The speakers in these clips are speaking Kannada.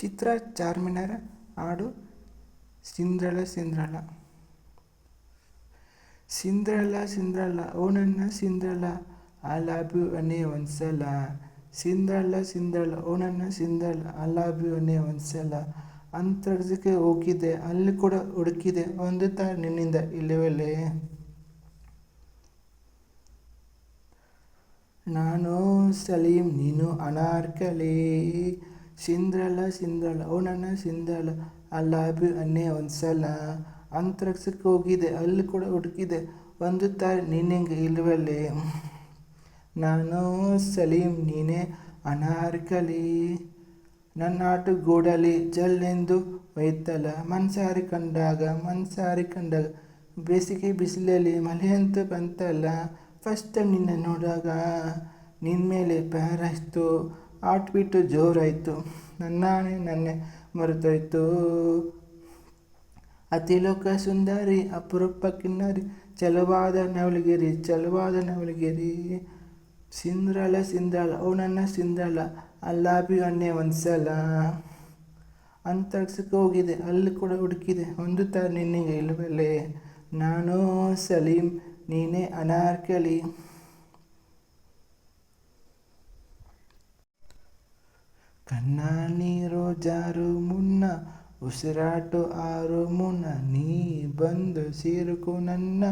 ಚಿತ್ರ ಚಾರ್ಮಿನಾರ ಹಾಡು ಸಿಂದ್ರಳ ಸಿಂದ್ರಳ. ಸಿಂದ್ರಳ ಸಿಂದ್ರಳ, ಓ ನನ್ನ ಸಿಂದ್ರಳ ಐ ಲವ್ ಒಂದ್ಸಲ. ಸಿಂದ್ರಳ ಸಿಂದ್ರಳ, ಓ ನನ್ನ ಸಿಂದ್ರಳ ಐ ಲವ್ ಅನ್ನೇ ಒಂದ್ಸಲ. ಅಂತರ್ಜಕ್ಕೆ ಹೋಗಿದ್ದೆ ಅಲ್ಲಿ ಕೂಡ ಹುಡುಕಿದೆ, ಒಂದು ತಾ ನಿನ್ನಿಂದ ಇಲ್ಲವಲ್ಲೇ? ನಾನು ಸಲೀಂ, ನೀನು ಅನಾರ್ಕಲಿ. ಸಿಂದ್ರಳ ಸಿಂದ್ರಳ ಓ ನನ್ನ ಸಿಂದ್ರಳ ಐ ಅನ್ನೆ ಅನ್ನೇ ಒಂದ್ಸಲ. ಅಂತರಿಕ್ಷಕ್ಕೆ ಹೋಗಿದೆ, ಅಲ್ಲಿ ಕೂಡ ಹುಡುಕಿದೆ. ಒಂದು ತಾರಿ ನಿನ್ನಂಗೆ ಇಲ್ವಲ್ಲಿ? ನಾನು ಸಲೀಂ ನೀನೇ ಅನಾರ್ಕಲಿ. ನನ್ನ ಆಟು ಗೂಡಲಿ, ಜಲ್ಲೆಂದು ಒಯ್ತಲ್ಲ ಮನ್ಸಾರಿ ಕಂಡಾಗ ಮನ್ಸಾರಿ ಕಂಡಾಗ, ಬೇಸಿಗೆ ಬಿಸಿಲಲ್ಲಿ ಮಳೆಯಂತೂ ಬಂತಲ್ಲ. ಫಸ್ಟ್ ನಿನ್ನ ನೋಡಾಗ ನಿನ್ನ ಮೇಲೆ ಪ್ಯಾರಾಯ್ತು ಆಟ್ ಬಿಟ್ಟು ಜೋರಾಯಿತು. ನನ್ನಾಣೆ ನನ್ನೆ ಮರೆತೋಯ್ತು. ಅತಿಲೋಕ ಸುಂದರಿ, ಅಪರೂಪ ಕಿನ್ನರಿ, ಚಲವಾದ ನವಲಗಿರಿ ಚಲವಾದ ನವಲಗಿರಿ. ಸಿಂದ್ರಲ ಸಿಂದ್ರಲ ಓ ನನ್ನ ಸಿಂದ್ರಲ ಅಲ್ಲಾಬಿ ಅನ್ನೇ ಒಂದ್ಸಲ. ಅಂತರಿಕ್ಷಕ್ಕೆ ಹೋಗಿದೆ, ಅಲ್ಲಿ ಕೂಡ ಹುಡುಕಿದೆ, ಒಂದು ತರ ನಿನ್ನಿಗೆ ಇಲ್ಲವಲ್ಲೇ. ನಾನು ಸಲೀಂ ನೀನೇ ಅನಾರ್ಕಲಿ. ಕಣ್ಣ ನೀರು ಜಾರು ಮುನ್ನ, ಉಸಿರಾಟು ಆರು ಮುನ್ನ, ನೀ ಬಂದು ಸೇರುಕು ನನ್ನ.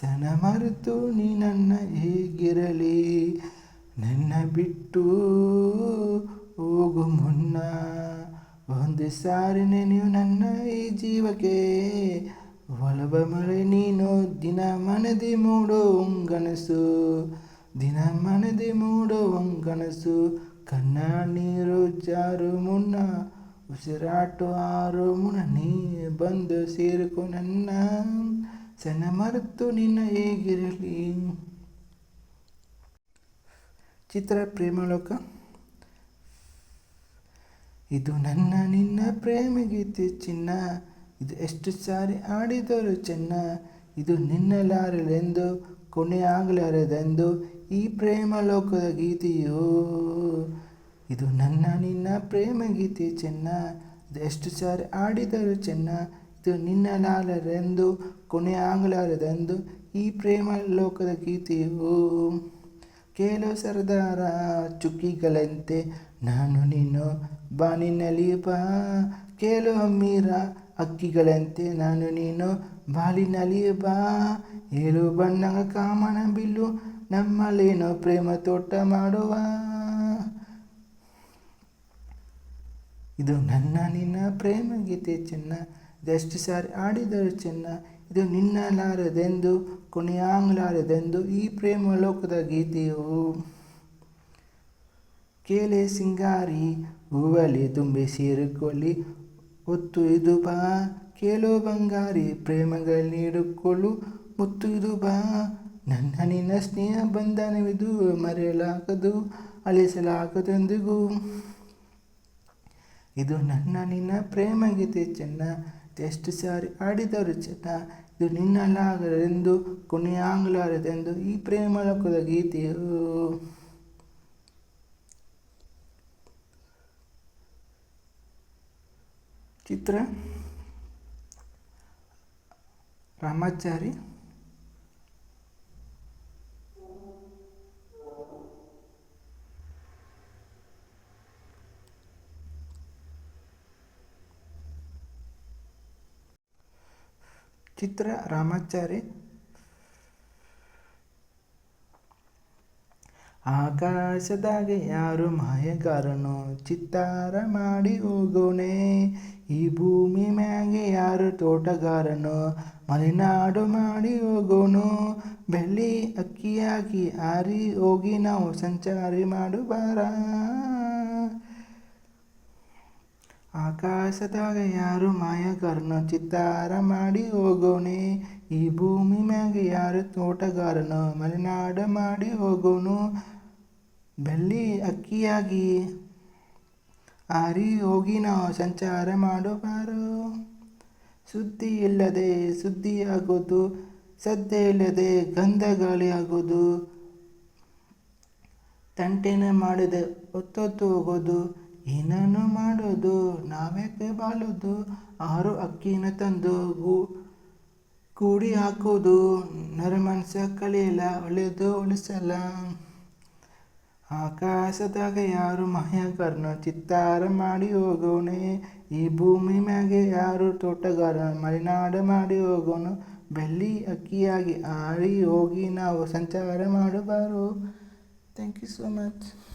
ಸನ ಮರೆತು ನೀ ನನ್ನ ಹೇಗಿರಲಿ? ನನ್ನ ಬಿಟ್ಟು ಹೋಗು ಮುನ್ನ. ಒಂದು ಸಾರಿ ನೀವು ನನ್ನ ಈ ಜೀವಕ್ಕೆ. ಒಲವ ಮಳೆ ನೀನು, ದಿನ ಮನದಿ ಮೂಡೋ ಕನಸು ದಿನ ಮನದಿ ಮೂಡೋ ಕನಸು ಕಣ್ಣ ನೀರು ಜಾರು ಮುನ್ನ, ಉಸಿರಾಟು ಆರು ಮುನ್ನ, ನೀ ಬಂದು ಸೇರಿಕೊ ನನ್ನ ಸಣ್ಣ ಮರೆತು ನಿನ್ನ ಹೇಗಿರಲಿ? ಚಿತ್ರ ಪ್ರೇಮಲೋಕ. ಇದು ನನ್ನ, ನಿನ್ನ ಪ್ರೇಮ ಗೀತೆ ಚಿನ್ನ. ಇದು ಎಷ್ಟು ಸಾರಿ ಆಡಿದರು ಚೆನ್ನ. ಇದು ನಿನ್ನಲಾರಲೆಂದು ಕೊನೆ ಆಗಲಾರದೆಂದು. ಈ ಪ್ರೇಮ ಲೋಕದ ಗೀತೆಯೋ? ಇದು ನನ್ನ ನಿನ್ನ ಪ್ರೇಮ ಗೀತೆ ಚೆನ್ನ. ಇದು ಎಷ್ಟು ಸಾರಿ ಆಡಿದರು ಚೆನ್ನ. ಇದು ನಿನ್ನ ಲಾಲರೆಂದು, ಕೊನೆ ಆಂಗ್ಲಾರದೆಂದು ಈ ಪ್ರೇಮ ಲೋಕದ ಗೀತೆಯೋ? ಕೇಳು ಸರದಾರ ಚುಕ್ಕಿಗಳಂತೆ. ನಾನು ನೀನು ಬಾನಿನಲ್ಲಿ ಬಾ ಕೇಳು ಅಮ್ಮೀರ ಅಕ್ಕಿಗಳಂತೆ ನಾನು ನೀನು ಬಾಲಿನಲ್ಲಿ ಬಾ. ಏಳು ಬಣ್ಣಗ ಕಾಮನ ಬಿಲ್ಲು ನಮ್ಮಲ್ಲೇನೋ ಪ್ರೇಮ ತೋಟ ಮಾಡುವ. ಇದು ನನ್ನ ನಿನ್ನ ಪ್ರೇಮ ಗೀತೆ ಚೆನ್ನ. ಇದೆಷ್ಟು ಸಾರಿ ಆಡಿದರು ಚೆನ್ನ. ಇದು ನಿನ್ನಲಾರದೆಂದು ಕೊನೆಯಾಂಗ್ಲಾರದೆಂದು ಈ ಪ್ರೇಮ ಲೋಕದ ಗೀತೆಯು. ಕೇಳೆ ಸಿಂಗಾರಿ ಹೂವಲಿ ತುಂಬಿ ಸೇರಿಕೊಳ್ಳಿ ಒತ್ತು ಇದು ಬಾ, ಕೇಳೋ ಬಂಗಾರಿ, ಪ್ರೇಮಗಳು ನೀಡಿಕೊಳ್ಳು ಮುತ್ತು ಇದು ಬಾ, ನನ್ನ ನಿನ್ನ ಸ್ನೇಹ ಬಂಧನವಿದು, ಮರೆಯಲಾಗದು, ಅಳಿಸಲಾಗದೆಂದಿಗೂ. ಇದು ನನ್ನ ನಿನ್ನ ಪ್ರೇಮ ಗೀತೆ ಚೆನ್ನ, ಎಷ್ಟು ಸಾರಿ ಆಡಿದರು ಚೆನ್ನ. ಇದು ನಿನ್ನಲಾಗರೆಂದು ಕೊನೆಯಾಗಲಾರದೆಂದು ಈ ಪ್ರೇಮ ಲೋಕದ ಗೀತೆಯು. ಚಿತ್ರ ರಾಮಾಚಾರಿ ಚಿತ್ರ ರಾಮಾಚಾರಿ ಆಕಾಶದಾಗೆ ಯಾರು ಮಾಯಗಾರನು ಚಿತ್ತಾರ ಮಾಡಿ ಹೋಗೋನೆ ಈ ಭೂಮಿ ಮ್ಯಾಗೆ ಯಾರು ತೋಟಗಾರನು, ಮಲೆನಾಡು ಮಾಡಿ ಹೋಗೋನು, ಬೆಳ್ಳಿ ಅಕ್ಕಿಯಾಗಿ ಆರಿ ಹೋಗಿ ನಾವು ಸಂಚಾರಿ ಮಾಡುಬಾರ ಆಕಾಶದಾಗ ಯಾರು ಮಾಯಗಾರನ, ಚಿತ್ತಾರ ಮಾಡಿ ಹೋಗೋನೆ ಈ ಭೂಮಿ ಮ್ಯಾಗೆ ಯಾರು ತೋಟಗಾರನು, ಮಲೆನಾಡು ಮಾಡಿ ಹೋಗೋನು ಬೆಳ್ಳಿ ಅಕ್ಕಿಯಾಗಿ ಹಾರಿ ಹೋಗಿ ನಾವು ಸಂಚಾರ ಮಾಡಬಾರೋ ಸುದ್ದಿ ಇಲ್ಲದೆ ಸುದ್ದಿಯಾಗೋದು ಸದ್ದೆ ಇಲ್ಲದೆ ಗಂಧ ಗಾಳಿ ಆಗೋದು. ತಂಟೆನ ಮಾಡದೆ, ಹೊತ್ತೊತ್ತು ಹೋಗೋದು. ಏನನ್ನು ಮಾಡೋದು? ನಾವ್ಯಾಕೆ ಬಾಳೋದು? ಆರು ಅಕ್ಕಿನ ತಂದು ಗೂ ಕೂಡಿ ಹಾಕೋದು. ನರಮನಸ ಕಲಿಯಲ್ಲ ಒಳ್ಳೆಯದು ಉಳಿಸಲ್ಲ. ಆಕಾಶದಾಗ ಯಾರು ಮಾಯಗಾರನ ಚಿತ್ತಾರ ಮಾಡಿ ಹೋಗೋಣೆ? ಈ ಭೂಮಿ ಮ್ಯಾಗೆ ಯಾರು ತೋಟಗಾರ, ಮಲೆನಾಡ ಮಾಡಿ ಹೋಗೋಣ? ಬೆಳ್ಳಿ ಅಕ್ಕಿಯಾಗಿ ಆರಿ ಹೋಗಿ ನಾವು ಸಂಚಾರ ಮಾಡಬಾರು? Thank you so much